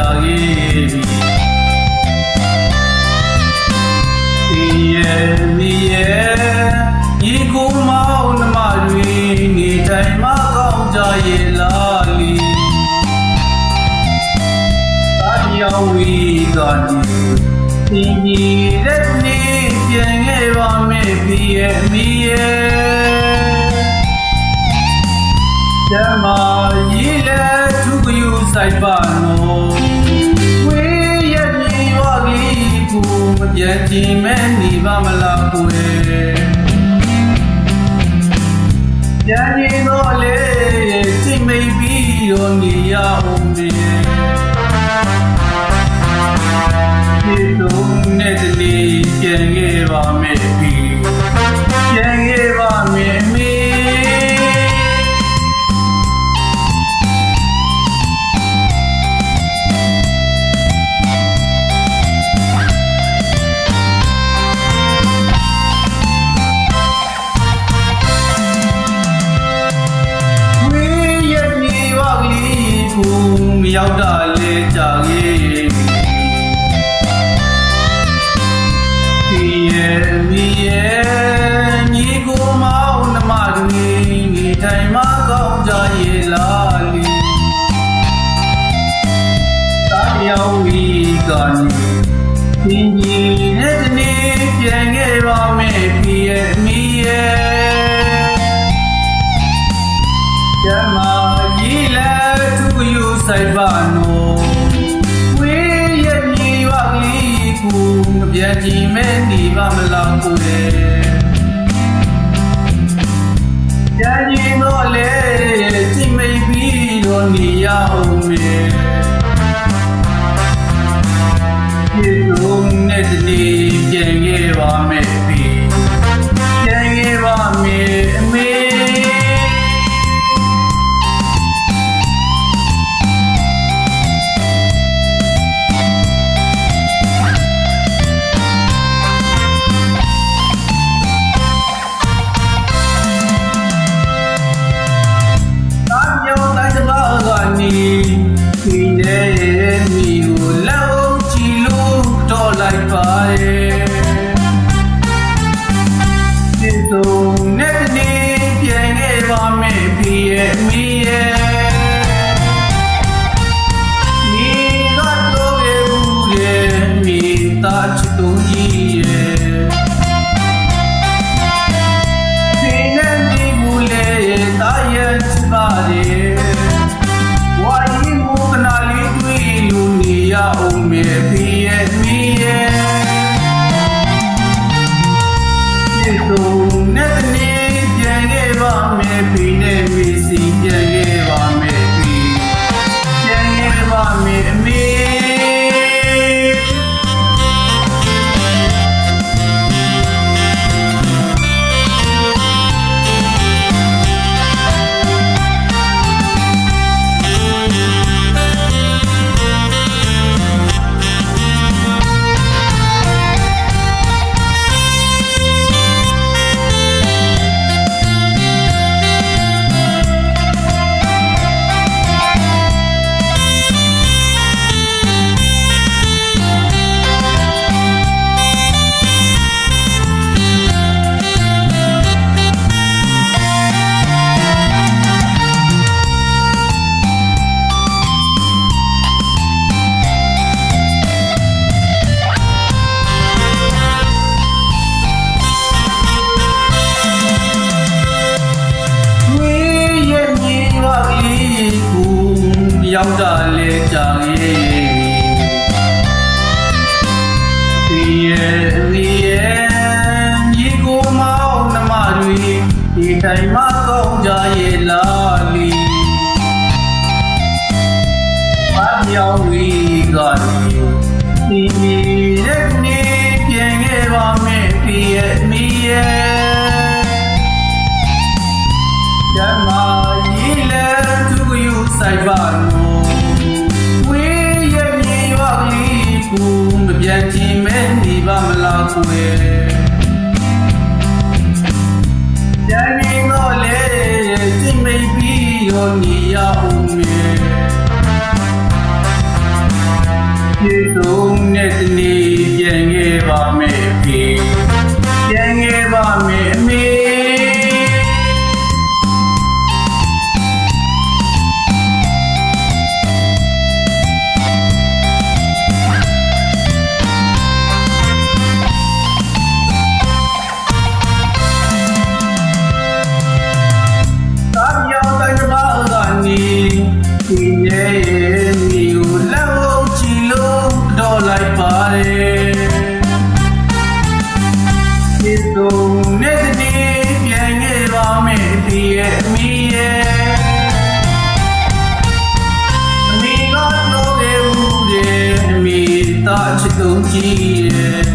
လာခဲ့ပြီဒီရဲ့မီရဲ့ဒီကိုမောင်းနှမတွေနေတိုင်းမကောင်းကြရဲ့လာလီဘာပြောင်းဝီကနေဒီကြီးတဲ့နေပြန်ခဲ့ပါမယ်ဒီရဲ့မီရဲ့ဓမ္မရည်လက်သူကယူဆိုင်ပါနော် မပြတ်ချင်မဲနေပါမလားကိုယ်ပြန်ရင်တော့လေစိတ်မိတ်ပြီးတော့နေရအောင်မြေဒီလုံးနဲ့တည်းပြန်ခဲ့ပါမယ် ကယူဆိုင်ပါနော်ဝေးရမြေရွာကလေးကိုမပြတ်ကြည့်မဲနေပါမလားကိုယ်ကြည်ရင်တော့လေစိတ်မိတ်ပြီးတော့နေရအောင်မေဒီလုံးနဲ့တည်းပြန်ခဲ့ပါမယ် နေရအောင်မေပြည့်မီရဲ့ဒီတော့နဲ့တည်းပြန်ခဲ့ပါမယ်ပြီးနဲ့ ရောက်တာလေကြာရဲ့ဒီရဲ့ဒီရဲ့ညီကိုမောင်နှမတွေဒီတိုင်းမကောင်းကြရဲ့လားလီဘာပြောင်းဝီကနေဒီရဲ့နေ့ပြန် ကိုယ်ကြံနေတော့လေစိတ်မိတ်ပြီးတော့နေရအောင်မေဒီတော့နဲ့တည်းပြန်ခဲ့ပါမယ်พี่ပြန်ခဲ့ပါမယ် Touch it, don't you?